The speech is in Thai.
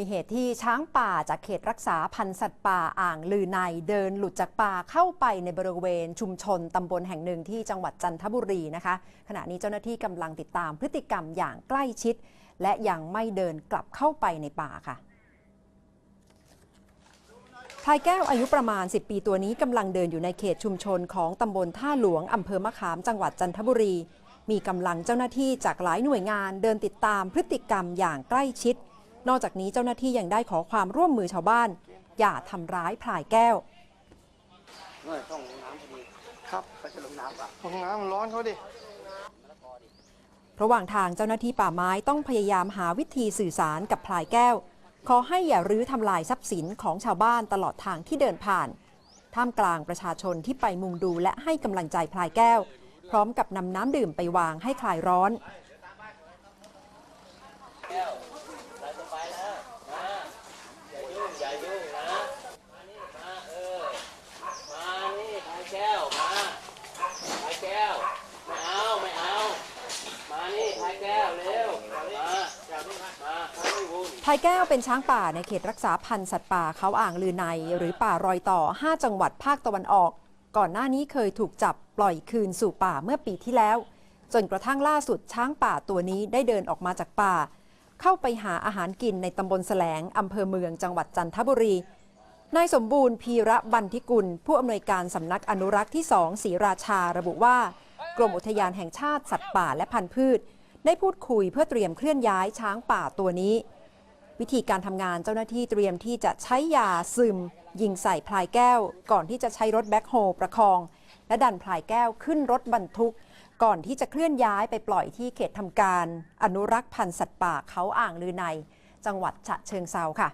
มีเหตุที่ช้างป่าจากเขตรักษาพันธุ์สัตว์ป่าอ่างลือในเดินหลุดจากป่าเข้าไปในบริเวณชุมชนตำบลแห่งหนึ่งที่จังหวัดจันทบุรีนะคะ ขณะนี้เจ้าหน้าที่กำลังติดตามพฤติกรรมอย่างใกล้ชิด และยังไม่เดินกลับเข้าไปในป่าค่ะพายแก้วอายุประมาณ 10 ปีตัวนี้กำลังเดินอยู่ในเขตชุมชนของตำบลท่าหลวงอำเภอมะขามจังหวัดจันทบุรี มีกำลังเจ้าหน้าที่จากหลายหน่วยงานเดินติดตามพฤติกรรมอย่างใกล้ชิด นอกจากนี้เจ้าหน้าที่ยังได้ขอความร่วมมือชาวบ้าน อย่าทำร้ายพลายแก้วเมื่อต้องลงน้ำพอดีครับก็จะลงน้ำป่ะห้องน้ำมันร้อนเขาดิระหว่างทางเจ้าหน้าที่ป่าไม้ต้องพยายามหาวิธีสื่อสารกับพลายแก้ว ขอให้อย่ารื้อทำลายทรัพย์สินของชาวบ้านตลอดทางที่เดินผ่าน ท่ามกลางประชาชนที่ไปมุงดูและให้กำลังใจพลายแก้ว พร้อมกับนำน้ำดื่มไปวางให้คลายร้อน อย่ายุ่งนะ มานี่มาเออ มานี่พายแก้ว มาพายแก้ว ไม่เอา ไม่เอา มานี่พายแก้วเร็ว มาอย่านี่มามาพายวุ่นพลายแก้วเป็นช้างป่าในเขตรักษาพันธุ์สัตว์ป่าเขาอ่างลือใน หรือป่ารอยต่อ 5 จังหวัดภาคตะวันออก ก่อนหน้านี้เคยถูกจับปล่อยคืนสู่ป่าเมื่อปีที่แล้ว จนกระทั่งล่าสุดช้างป่าตัวนี้ได้เดินออกมาจากป่า เข้าไปหาอาหารกินในตำบลแสลงอำเภอเมืองจังหวัดจันทบุรีนายสมบูรณ์พีระบันทิกุล ผู้อำนวยการสำนักอนุรักษ์ที่2ศรีราชาระบุว่า กรมอุทยานแห่งชาติสัตว์ป่าและพันธุ์พืช ได้พูดคุยเพื่อเตรียมเคลื่อนย้ายช้างป่าตัวนี้ วิธีการทำงานเจ้าหน้าที่เตรียมที่จะใช้ยาซึม ยิงใส่พลายแก้ว ก่อนที่จะใช้รถแบ็คโฮลประคอง และดันพลายแก้วขึ้นรถบรรทุก ก่อนที่จะเคลื่อนย้ายไปปล่อยที่เขตทำการ อนุรักษ์พันธุ์สัตว์ป่าเขาอ่างลือใน จังหวัดฉะเชิงเซาค่ะ